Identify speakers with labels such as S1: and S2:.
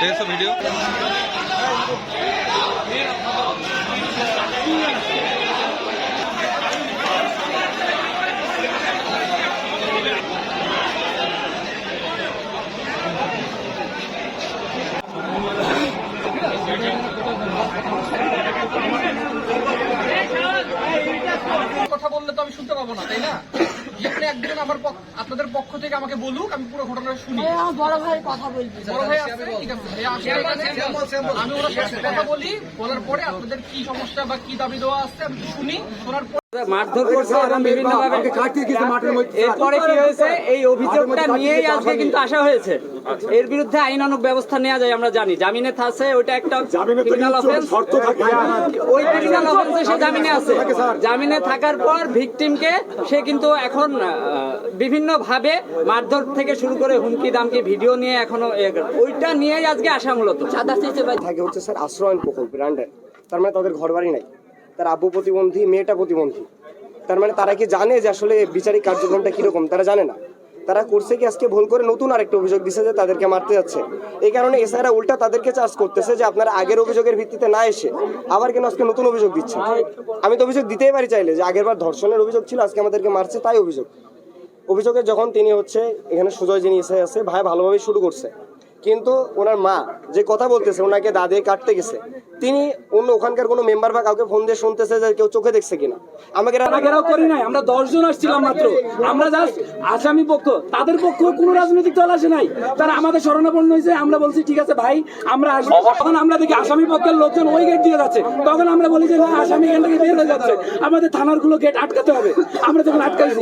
S1: দেখেছ ভিডিও
S2: কথা বললে তো আমি শুনতে পাবো না তাই না? যেখানে একজন আমার পক্ষ- আপনাদের পক্ষ থেকে আমাকে বলুক আমি পুরো ঘটনাটা শুনি।
S3: আমার বড় ভাই কথা বলবি।
S2: বড় ভাই ঠিক আছে। আমি ওনার সাথে কথা বলি বলার পরে আপনাদের কি সমস্যা বা কি দাবি দেওয়া আছে আমি শুনি শোনার পর
S4: মারধর করছে এবং বিভিন্ন ভাবে এরপরে কি হয়েছে? এই অভিযোগটা নিয়েই আজকে কিন্তু আসা হয়েছে। এর বিরুদ্ধে আইনানুগ ব্যবস্থা নেওয়া যায় আমরা জানি। জামিনে থাকছে ওইটা একটা ক্রিমিনাল অফেন্স ওই ক্রিমিনাল অফেন্সে সে জামিনে আছে। জামিনে থাকার পর ভিকটিমকে সে কিন্তু এখন বিভিন্ন ভাবে মারধর থেকে শুরু করে হুমকি দামকি ভিডিও নিয়ে এখনও ওইটা নিয়েই আজকে আসা মূলত। চাঁদা চেয়েছে ভাই
S5: থাকে হচ্ছে স্যার আশ্রয়ন প্রকল্পের আন্ডার তার মানে তাদের ঘর বাড়ি নাই। তার আব্বু প্রতিবন্ধী, মেয়েটা প্রতিবন্ধী। তার মানে তারা কি জানে যে আসলে বিচারিক কার্যক্রমটা কীরকম? তারা জানে না। তারা করছে কি আজকে ভুল করে নতুন আরেকটা অভিযোগ দিছে যে তাদেরকে মারতে যাচ্ছে। এই কারণে এসআইরা উল্টা তাদেরকে চার্জ করতেছে যে আপনারা আগের অভিযোগের ভিত্তিতে না এসে আবার কেন আজকে নতুন অভিযোগ দিচ্ছে? আমি তো অভিযোগ দিতেই পারি চাইলে যে আগেরবার ধর্ষণের অভিযোগ ছিল, আজকে আমাদেরকে মারছে, তাই অভিযোগ। অভিযোগে যখন তিনি হচ্ছে, এখানে সুজয় যিনি এসে আছে, ভাই ভালোভাবে শুরু করছে। কিন্তু ওনার মা যে কথা বলতেছে, ওনাকে দাদিয়ে কাটতে গেছে। তিনি অন্য ওখানকার কোনো মেম্বার বা কাউকে ফোন দিয়ে শুনতেছে যে কেউ চোখে দেখছে কিনা। আমাকে এরা-
S4: ঘেরাও করি নাই, আমরা দশ জন আসছিলাম মাত্র। আমরা জাস্ট আসামি পক্ষ, তাদের পক্ষ কোনো রাজনৈতিক দল আসে নাই। তারা আমাদের শরণাপন্ন হয়েছে, আমরা বলছি, ঠিক আছে ভাই, আমরা আসব। তখন আমরা দেখি আসামি পক্ষের লোকজন ওই গেট দিয়ে যাচ্ছে। তখন আমরা বলি যে আসামি এখান থেকে বের হয়ে যাচ্ছে। আমাদের থানারগুলো গেট আটকাতে হবে। আমরা তখন আটকাইছি